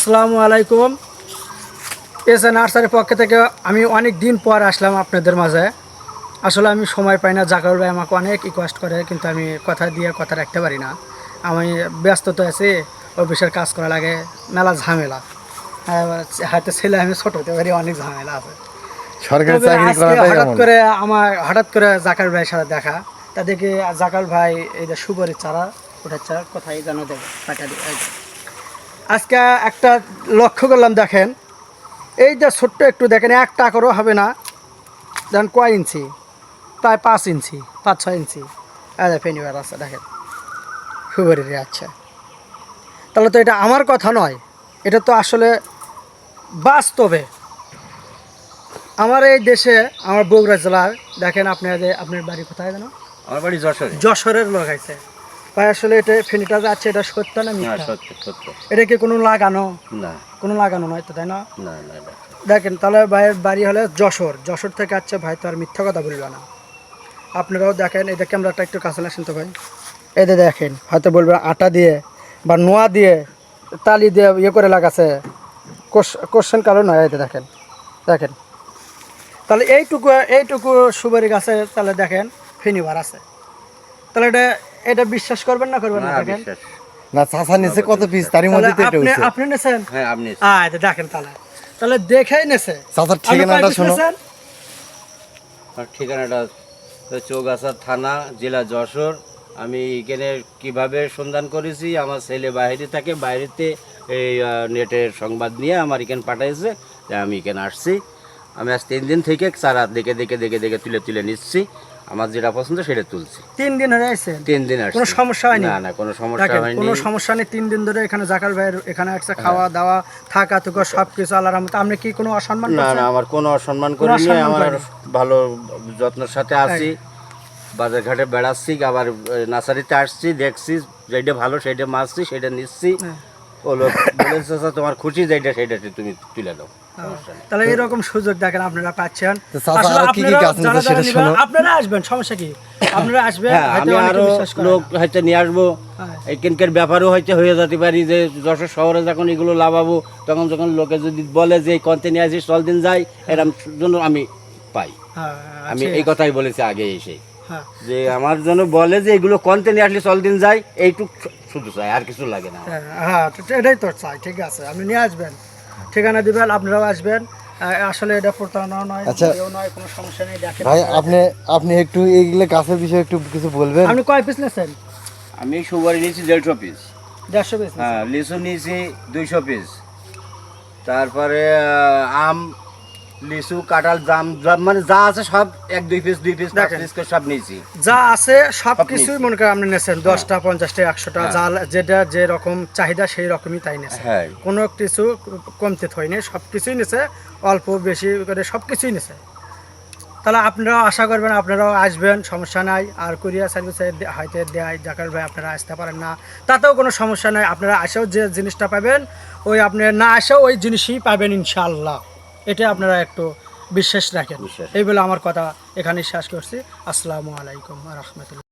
আসসালামু আলাইকুম। S A নার্সারির পক্ষ থেকে আমি অনেক দিন পর আসলাম আপনাদের মাঝে। আসলে আমি সময় পাই না জাকারুল ভাই আমাকে অনেক রিকোয়েস্ট করে কিন্তু আমি কথা দিয়ে কথা রাখতে পারি না। আমি ব্যস্ত তো আছি অফিসের কাজ করা লাগে মেলা ঝামেলা। হ্যাঁ, হাতে ছেলে আমি ছোট হতে পারি অনেক ঝামেলা আছে। হঠাৎ করে আমার হঠাৎ করে জাকার ভাইয়ের সাথে দেখা। তা দেখি জাকার ভাই এই যে সুপারির চারা ওটার চারা কোথায় জানা দেবো টাকা দিয়ে। আজকে একটা লক্ষ্য করলাম দেখেন। এই যে ছোট্ট একটু দেখেন এক টাকারও হবে না। দেখেন কয় ইঞ্চি? প্রায় পাঁচ ইঞ্চি পাঁচ ছয় ইঞ্চি। আচ্ছা ফেনিবার আছে দেখেন। সুপারির আচ্ছা তাহলে তো এটা আমার কথা নয় এটা তো আসলে বাস্তবে। আমার এই দেশে আমার বগুড়া জেলার দেখেন আপনাদের আপনার বাড়ি কোথায় জানো আমার বাড়ি যশোরে। যশোরের লোক আছে। ভাই আসলে এটা ফেনিটা যাচ্ছে এটা সত্য না মিথ্যা? সত্য সত্য। এটা কি কোনো লাগানো? না। কোনো লাগানো নয় তো তাই না? না না না। দেখেন তাহলে ভাইয়ের বাড়ি হলে যশোর। যশোর থেকে আসছে ভাই তো আর মিথ্যা কথা বলবে না। আপনারাও দেখেন এটা ক্যামেরাটা একটু কাছে আসেন তো ভাই। এদের দেখেন হয়তো বলবে আটা দিয়ে বা নোয়া দিয়ে তালি দিয়ে ইয়ে করে লাগাছে। কোশ্চেন কারও নয় এতে দেখেন। দেখেন। তাহলে এইটুকু এইটুকু সুপারি গাছে তাহলে দেখেন ফিনিবার আছে। তাহলে এটা এটা বিশ্বাস করবেন না করবেন না না দেখেন? বিশ্বাস। না চাষা নিচে কত পিস তারই মধ্যে তো এটা আপনি আপনি নেছেন? হ্যাঁ আপনি আয় তো দেখেন তাহলে। তাহলে দেখেই নেছে। চাচার ঠিকানাটা শোনো? আমার ঠিকানাটা তো চৌগাছা থানা জেলা যশোর। আমি এখানে কীভাবে সন্ধান করেছি আমার ছেলে বাইরে থাকে বাইরেতে এই নেটের সংবাদ নিয়ে আমার এখানে পাঠাইছে তাই আমি এখানে আসছি। আমি আজ তিন দিন থেকে চারা দেখে দেখে দেখে দেখে তুলে তুলে নিচ্ছি। আমার যেটা পছন্দ সেটা তুলছি। তিন দিন হয়ে আইছেন তিন দিন আসছি। কোনো সমস্যা হয়নি? না না কোনো সমস্যা হয়নি। কোনো সমস্যা নেই তিন দিন ধরে এখানে জাকার ভাইয়ের এখানে একটা খাওয়া দাওয়া থাকা তুকা সব কিছু আল্লাহর রহমতে। আপনি কি কোনো অসম্মান না না আমার কোনো অসম্মান করিনি আমার ভালো যত্নের সাথে আছি। বাজার ঘাটে বেড়াচ্ছি আবার নার্সারিতে আসছি দেখছি যেটা ভালো সেটা মারছি সেটা নিচ্ছি। হ্যাঁ। ও লোক বলেছে তোমার খুশি যেটা সেটা তুমি তুলে দাও। তাহলে এরকম সুযোগ দেখেন আপনারা পাচ্ছেন। আপনারা আসবেন সমস্যা কি? আপনারা আসবেন হ্যাঁ হয়তো আমি আরও লোক হয়তো নিয়ে আসব। হ্যাঁ। এখানকার ব্যাপারও হয়তো হয়ে যেতে পারি যে যশোর শহরে যখন এগুলো লাভাবো তখন যখন লোকে যদি বলে যে এই কন্তে নিয়ে আসি চল দিন যাই এরম জন্য আমি পাই। হ্যাঁ, আমি এই কথাই বলেছি আগে এসে। হ্যাঁ। যে আমার জন্য বলে যে এগুলো কন্তে নিয়ে আসলে চল দিন যাই এইটুক শুধু চাই আর কিছু লাগে না হ্যাঁ, হ্যাঁ এটাই তো চাই ঠিক আছে। আপনি নিয়ে আসবেন। ঠিকানা দিবেন আপনারাও আসবেন। আসলে এটা প্রতারণা নয় আচ্ছা। কেউ নয় কোনো সমস্যা নেই দেখেন ভাই আপনি আপনি একটু এইগুলো গাছের বিষয়ে একটু কিছু বলবেন। আপনি কয় পিস নেছেন আমি সুপারি নিয়েছি দেড়শো পিস দেড়শো পিস হ্যাঁ লিচু নিয়েছি দুইশো পিস তারপরে আহ, আম লিচু কাঁঠাল জাম জাম মানে যা আছে সব এক দুই পিস দুই পিস পাঁচ পিস করে সব নিয়েছি। যা আছে সব কিছুই মনে করেন আপনি নেছেন দশটা পঞ্চাশটা একশোটা হ্যাঁ। যা যেটা যে রকম চাহিদা সেই রকমই তাই নেছে। হ্যাঁ। কোনো কিছু কমতে হয়নি সব কিছুই নেছে অল্প বেশি করে সব কিছুই নেছে। তাহলে আপনারাও আশা করবেন আপনারাও আসবেন সমস্যা নাই। আর কুরিয়ার সার্ভিসে হয়তো দেয় জাকার ভাই আপনারা আসতে পারেন না। তাতেও কোনো সমস্যা নাই আপনারা আসেও যে জিনিসটা পাবেন ওই আপনি না আসেও ওই জিনিসই পাবেন ইনশাআল্লাহ। এটা আপনারা একটু বিশ্বাস রাখেন। এই বলে আমার কথা এখানে শেষ করছি। আসসালামু আলাইকুম রহমতুল্লাহ।